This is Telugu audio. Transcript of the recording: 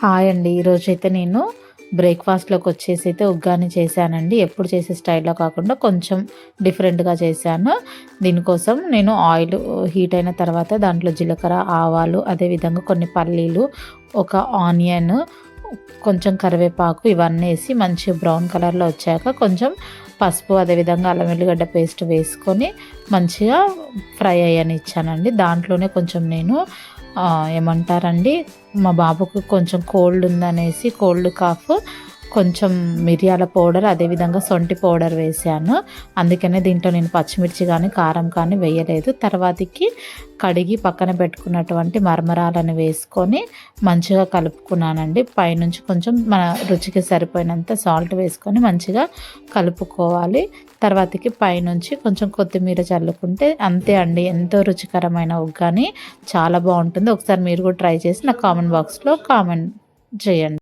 హాయ్ అండి. ఈరోజు అయితే నేను బ్రేక్ఫాస్ట్లోకి వచ్చేసి అయితే ఉగ్గాని చేశానండి. ఎప్పుడు చేసే స్టైల్లో కాకుండా కొంచెం డిఫరెంట్గా చేశాను. దీనికోసం నేను ఆయిల్ హీట్ అయిన తర్వాత దాంట్లో జీలకర్ర ఆవాలు అదేవిధంగా కొన్ని పల్లీలు ఒక ఆనియన్ కొంచెం కరివేపాకు ఇవన్నీ వేసి మంచి బ్రౌన్ కలర్లో వచ్చాక కొంచెం పసుపు అదేవిధంగా అల్లం వెల్లిగడ్డ పేస్ట్ వేసుకొని మంచిగా ఫ్రై అయ్యని ఇచ్చానండి దాంట్లోనే కొంచెం నేను ఏమంటారండి? మా బాబుకు కొంచెం కోల్డ్ ఉందనేసి కోల్డ్ కాఫ్ కొంచెం మిరియాల పౌడర్ అదేవిధంగా సొంటి పౌడర్ వేసాను. అందుకనే దీంట్లో నేను పచ్చిమిర్చి కానీ కారం కానీ వేయలేదు. తర్వాతకి కడిగి పక్కన పెట్టుకున్నటువంటి మర్మరాలను వేసుకొని మంచిగా కలుపుకున్నానండి. పైనుంచి కొంచెం మన రుచికి సరిపోయినంత సాల్ట్ వేసుకొని మంచిగా కలుపుకోవాలి. తర్వాతకి పైనుంచి కొంచెం కొత్తిమీర చల్లుకుంటే అంతే అండి. ఎంతో రుచికరమైన ఉగ్గాని చాలా బాగుంటుంది. ఒకసారి మీరు కూడా ట్రై చేసి నా కామెంట్ బాక్స్లో కామెంట్ చేయండి.